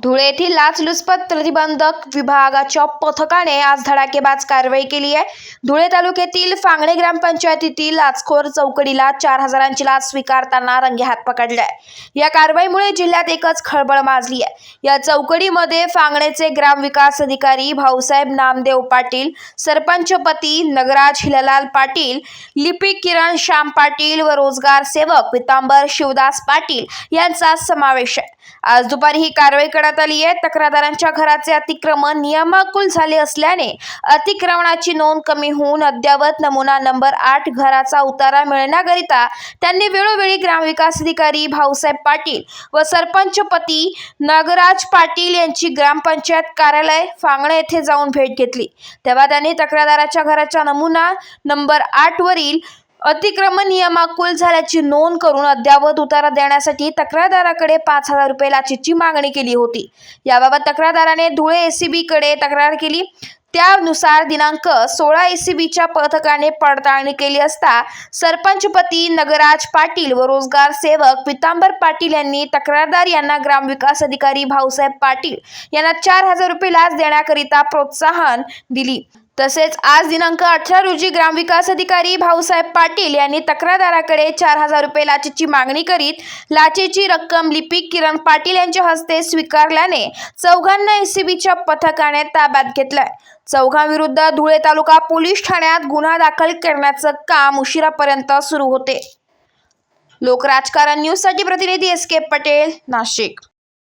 धुळे येथील लाचलुचपत प्रतिबंधक विभागाच्या पथकाने आज धडाकेबाज कारवाई केली आहे. धुळे तालुक्यातील फांगणे ग्रामपंचायतीतील लाचखोर चौकडीला चार हजारांची लाच स्वीकारताना रंगे हात पकडलाय या कारवाईमुळे जिल्ह्यात एकच खळबळ माजली आहे. या चौकडीमध्ये फांगणेचे ग्रामविकास अधिकारी भाऊसाहेब नामदेव पाटील सरपंचपती नगराज हिललाल पाटील लिपिक किरण श्याम पाटील व रोजगार सेवक पितांबर शिवदास पाटील यांचा समावेश आहे. आज दुपारी ही कारवाई करण्यात आली आहे. तक्रारदारांच्या घराचे अतिक्रमण नियमाकुल झाले असल्याने अतिक्रमणाची नोंद कमी होऊन अद्ययावत नमुना नंबर आठ घराचा उतारा मिळण्याकरिता त्यांनी वेळोवेळी ग्रामविकास अधिकारी भाऊसाहेब पाटील व सरपंचपती नागराज पाटील यांची ग्रामपंचायत कार्यालय फांगणे येथे जाऊन भेट घेतली. तेव्हा त्यांनी तक्रारदाराच्या घराचा नमुना नंबर आठ वरील अतिक्रमण नियमाकुल झाल्याची नोंद करून अद्ययावत उतारा देण्यासाठी तक्रारदाराकडे पाच हजार रुपये लाचेची मागणी केली होती. याबाबत तक्रारदाराने धुळे एसीबीकडे तक्रार केली. त्यानुसार दिनांक सोळा एसीबीच्या पथकाने पडताळणी केली असता सरपंचपती नगराज पाटील व रोजगार सेवक पितांबर पाटील यांनी तक्रारदार यांना ग्रामविकास अधिकारी भाऊसाहेब पाटील यांना चार हजार रुपये लाच देण्याकरिता प्रोत्साहन दिली. तसेच आज दिनांक अठरा रोजी ग्रामविकास अधिकारी भाऊसाहेब पाटील यांनी तक्रारदाराकडे चार हजार रुपये लाचेची मागणी करीत लाचेची रक्कम लिपिक किरण पाटील यांच्या हस्ते स्वीकारल्याने चौघांना एसीबीच्या पथकाने ताब्यात घेतलंय. चौघांविरुद्ध धुळे तालुका पोलीस ठाण्यात गुन्हा दाखल करण्याचं काम उशिरापर्यंत सुरू होते. लोकराजकारण न्यूजसाठी प्रतिनिधी एस के पटेल नाशिक.